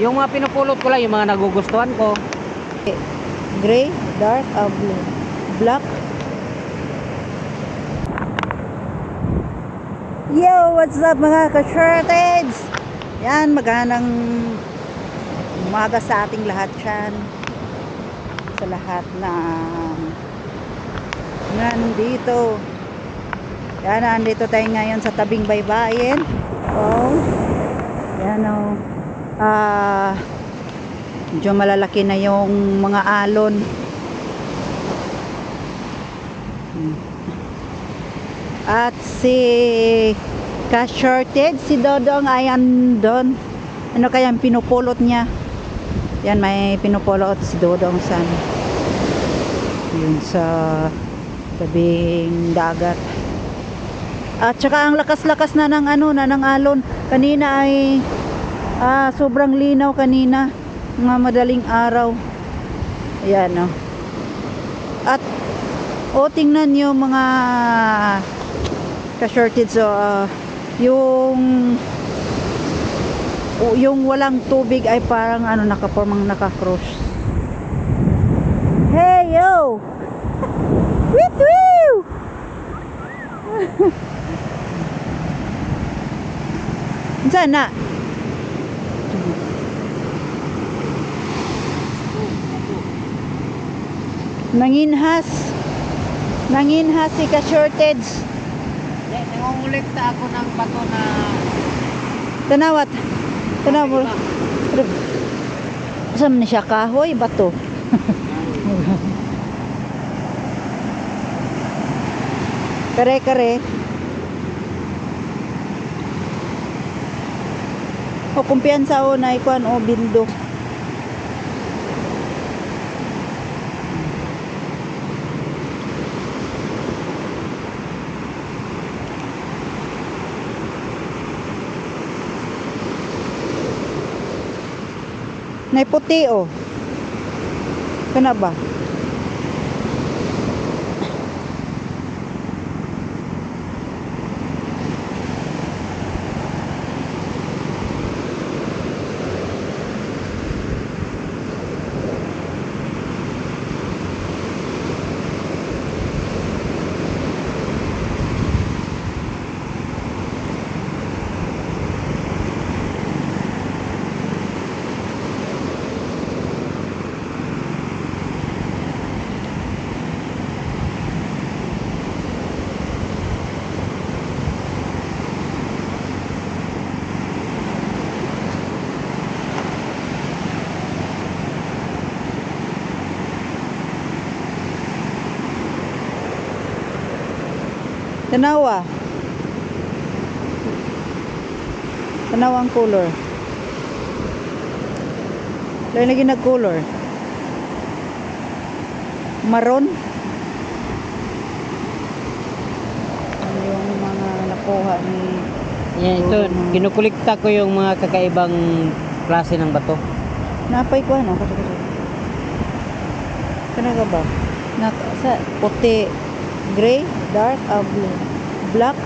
Yung mga pinupulot ko lang, yung mga nagugustuhan ko. Gray, dark, ah, blue. Black. Yo, what's up mga ka-shortage? Yan, magandang umaga sa ating lahat yan. Sa lahat na nandito. Yan, nandito tayo ngayon sa tabing baybayin. Oh, yan oh. Ah, medyo malalaki na yung mga alon. At si cash shortage, si Dodong ay andon. Ano kaya ang pinupulot niya? Yan, may pinupulot si Dodong san. Yun sa tabing dagat. At saka ang lakas-lakas na ng ano na ng alon. Kanina ay ah, sobrang linaw kanina. Mga madaling araw. Ayan oh. At o tingnan niyo mga ka-shortage so ah, yung o, yung walang tubig ay parang ano nakapormang naka-cross. Hey yo. Woo woo. Sana. Nanginhas. Nanginhas si ka-shortage. Yeah, nangungulikta ako ng bato na... Tanawat. Tanawat. Saan na siya kahoy? Bato. Kare kare. O kumpiyansa o na ikuan o bildo. Nay puti o. Kana ba? Tanawa. Tanawa ang color. Lain lagi nag color. Maroon. Yung mga nakuha ni Yan, ito, kinukulikta ko yung mga kakaibang klase ng bato. Napay ko ano? Kana ka ba? Na, sa puti, gray, dark, ah, blue, black.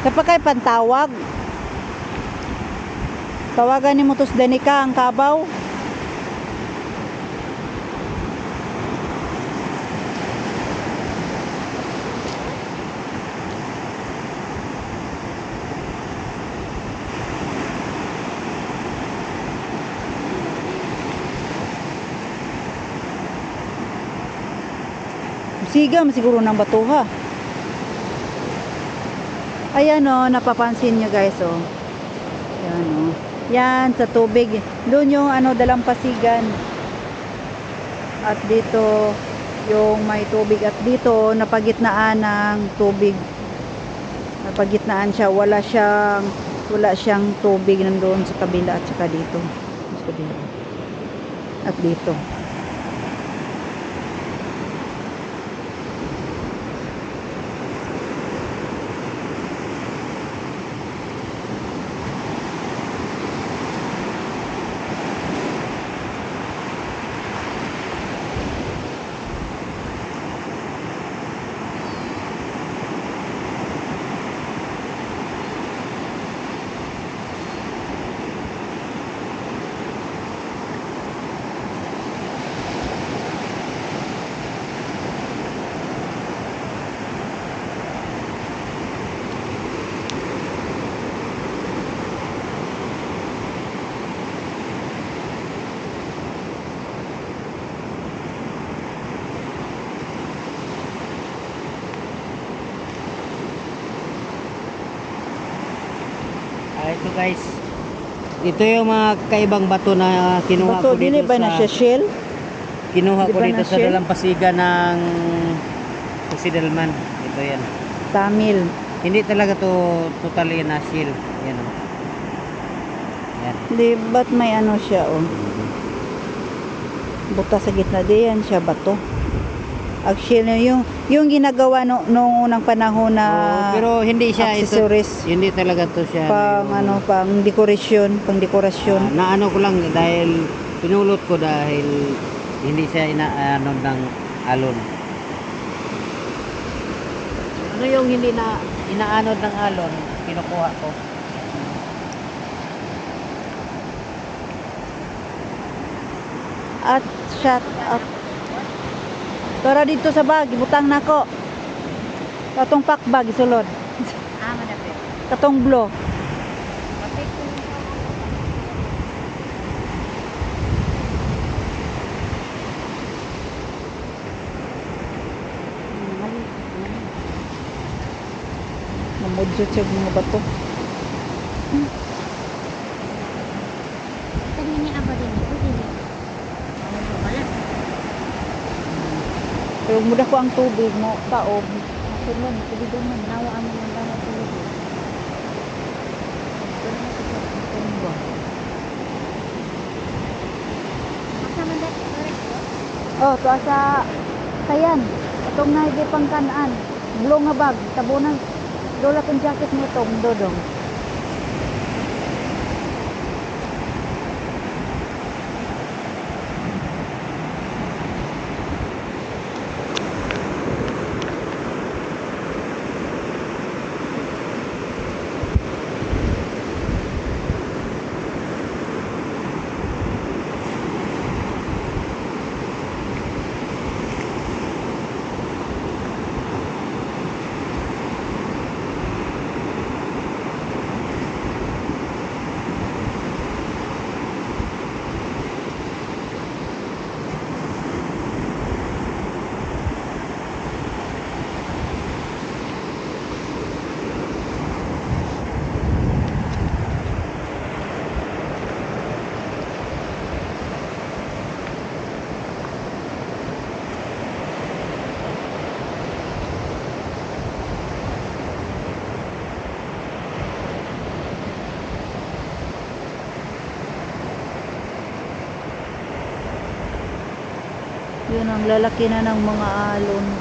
Kapag kay pantawag, tawagan ni Mutos Danica ang kabaw. Sigam siguro ng batuha. Ayan o, napapansin nyo guys o. Yan o. Yan, sa tubig. Doon yung ano, dalampasigan. At dito, yung may tubig. At dito, napagitnaan ng tubig. Napagitnaan siya. Wala siyang, wala siyang tubig nandoon sa kabila at saka dito. Sa kabila. At dito. Ah, ito guys. Ito yung mga kaibang bato na kinuha Bato, ko dito dili ba sa na siya shell? kinuha Di ko dito sa shell? dalampasigan ng Occidentalman. Ito yan. Tamil. Hindi talaga to totally na shield. Yan o. Yan. Di, ba't may ano siya, oh? Buta sa gitna, di yan siya bato. Actually, yung, yung ginagawa no, noong unang panahon na Oo, pero hindi siya ito. accessories, Hindi talaga to siya. pang yung- ano, pang dekorasyon, pang Ah, dekorasyon. naano ko lang dahil pinulot ko dahil hindi siya inaano ng alon. Ano yung hindi na inaanod ng alon, kinukuha ko. At shut up. Tara dito sa bag, ibutang nako. Katong pack bag, isulod. Ah, madapit. Katong blow. Namudyo siya mga bato. Tadi ni apa din ko din. Ano ba pala? Pero mudah ko ang tubig mo, taob. Masulon, sige doon man nawa ang mga dawa tulog. Asa man dati correct ko? Oh, to sa kayan. Atong naigi pang kanaan. Blue nga bag, tabunan. Dola kong jacket nito, dodong. Ang lalaki na ng mga alon.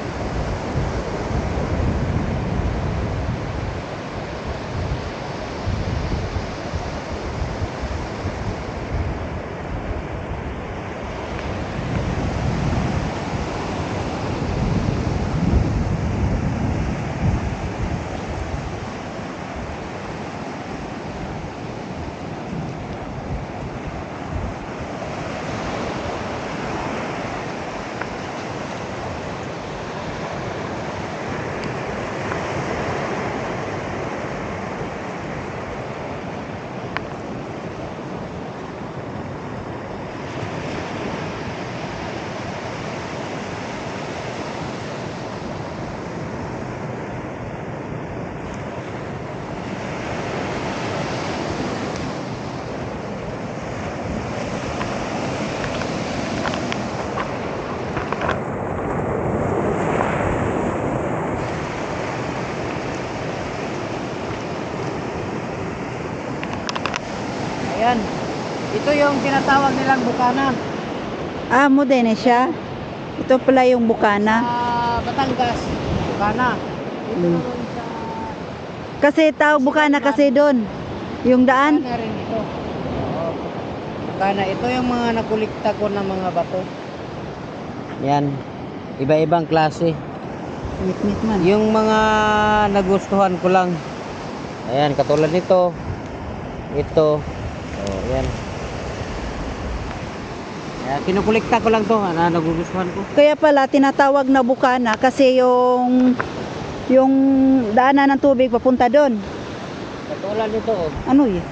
Ito yung tinatawag nilang bukana. Ah, mo din eh siya. Ito pala yung bukana. Sa Batangas, bukana. Ito Hmm. sa Kasi tawag bukana kasi doon. Yung daan. Bukana rin ito. Oo. Bukana. Ito yung mga nakulikta ko ng mga bato. Yan. Iba-ibang klase. Mit-mit man. Yung mga nagustuhan ko lang. Ayan, katulad nito. Ito. Oh, yan. Ayan, kinukulikta ko lang to. Ano, nagugustuhan ko. Kaya pala tinatawag na bukana kasi yung yung daanan ng tubig papunta doon. Katulad nito. Oh. Ano yun?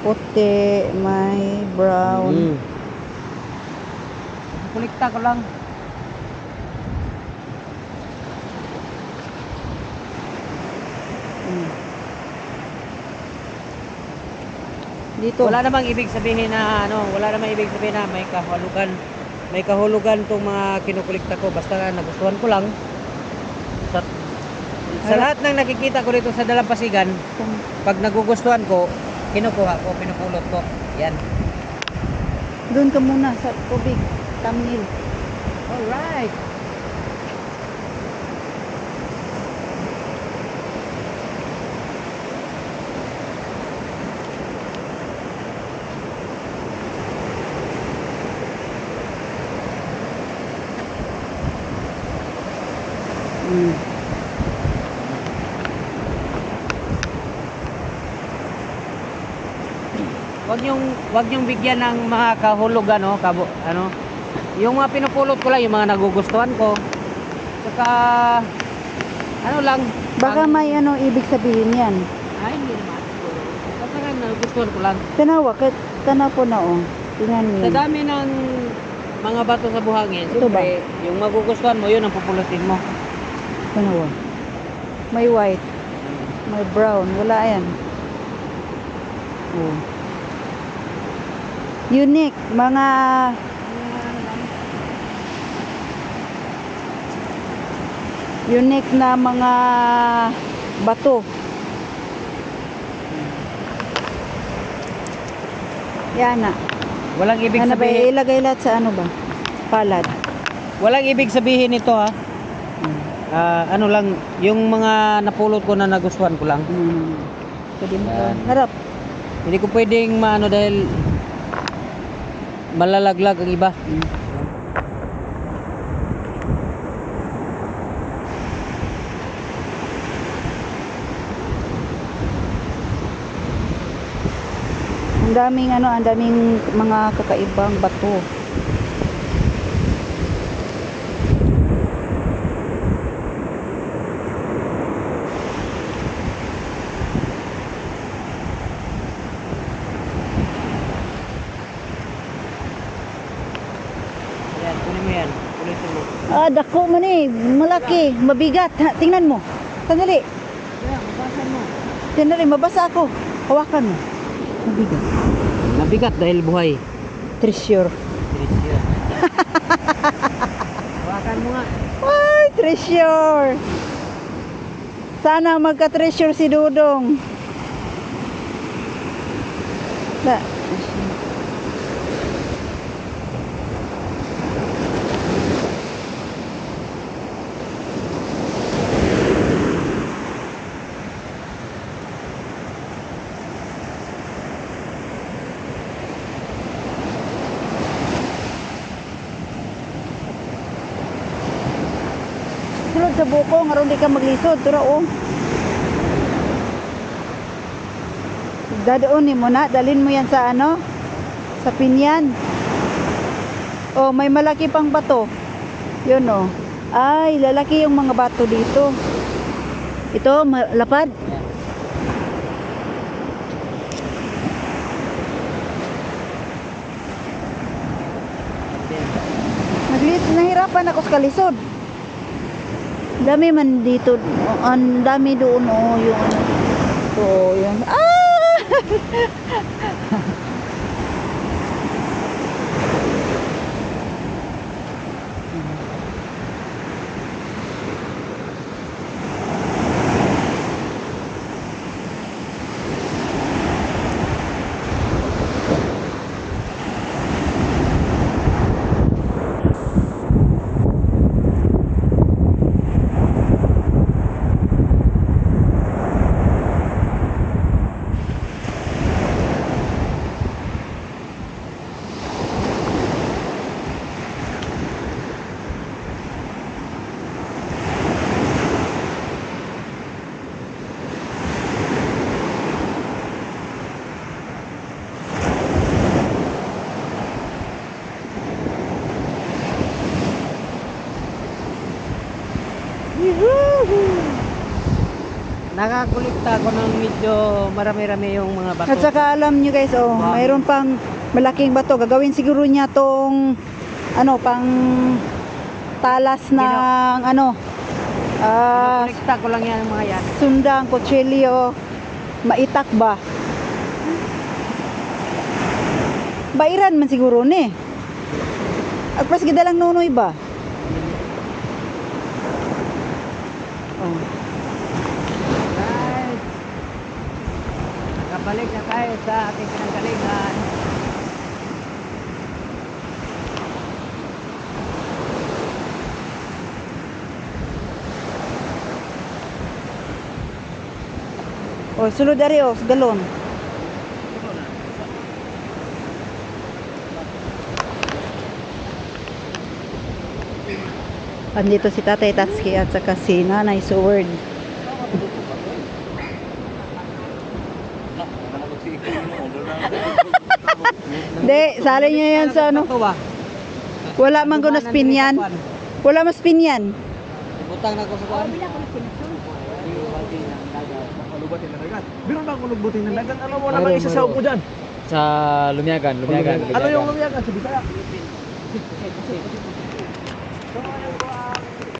Puti, may brown. Mm. Kulikta ko lang. Mm. Dito. Wala namang ibig sabihin na ano, wala namang ibig sabihin na may kahulugan. May kahulugan tong mga kinukulikta ko basta nagustuhan ko lang. Sa, sa lahat ng nakikita ko dito sa Dalampasigan, pag nagugustuhan ko, kinukuha ko, pinupulot ko. Yan. Doon ka muna sa tubig. Thumbnail. Alright. Wag yung wag yung bigyan ng mga kahulugan no, kabo, ano. Yung mga pinupulot ko lang yung mga nagugustuhan ko. Saka ano lang, Baka ang- may ano ibig sabihin yan. Ay, hindi naman. Basta nga nagustuhan ko lang. Tanawa, kahit tanaw ko na oh. Tingnan mo. Sa dami ng mga bato sa buhangin, Ito ba? siyempre, yung magugustuhan mo, yun ang pupulutin mo. Tanawa. May white, may brown, wala yan. Oh. Unique, mga unique na mga bato. Yan na. Walang ibig Ano ba, sabihin, ilagay lahat sa ano ba? Palad. walang ibig sabihin nito ha. Ah, ano lang, yung mga napulot ko na nagustuhan ko lang. Hmm. Pwede mo Yan. Harap. Hindi ko pwedeng maano dahil malalaglag ang iba. Hmm. Ang daming ano, ang daming mga kakaibang bato. Yan, kunin mo yan. Ulitin mo. Ah, dako man eh. Malaki, mabigat. Ha, tingnan mo. Sandali. Yeah, mabasan mo. Sandali, mabasa ako. Hawakan mo. Mabigat. Nabigat dahil buhay. Treasure. Hawakan mo nga. Ay, treasure. Sana magka-treasure si Dudong. Da. Sulod sa buko, ngaron di ka maglisod. Tura oh. Dadoonin mo na, dalhin mo yan sa ano? Sa pinyan. Oh, may malaki pang bato. Yun oh. Ay, lalaki yung mga bato dito. Ito, lapad. Nahirapan ako sa kalisod. Dami man dito. oh, Ang dami doon oh, yung. So, yun. Ah! nakakolekta ako ng medyo marami-rami yung mga bato. At saka alam nyo guys, oh, Wow. mayroon pang malaking bato. Gagawin siguro niya tong ano, pang talas ng ano, ah, Kolekta ko lang yan mga yan. sundang, kutsilyo, maitak ba? Bairan man siguro ni. Agpas gidalang nunoy ba? Oh. Guys, nakabalik na tayo sa ating pinanggalingan. Oh, sulod ari sa galon. Andito si Tatay Tatsuki at saka si Nanay Sword. Hindi, sali niya yan sa ano. Wala man ko na spin yan. Wala mas spin yan. Butang na ko sa kuwan. Lubatin na dagat. Biro ba kung lubutin na dagat? Ano mo naman isa sa upo dyan? Sa Lumiagan, Lumiagan. Ano yung lumiyagan sa Bisaya?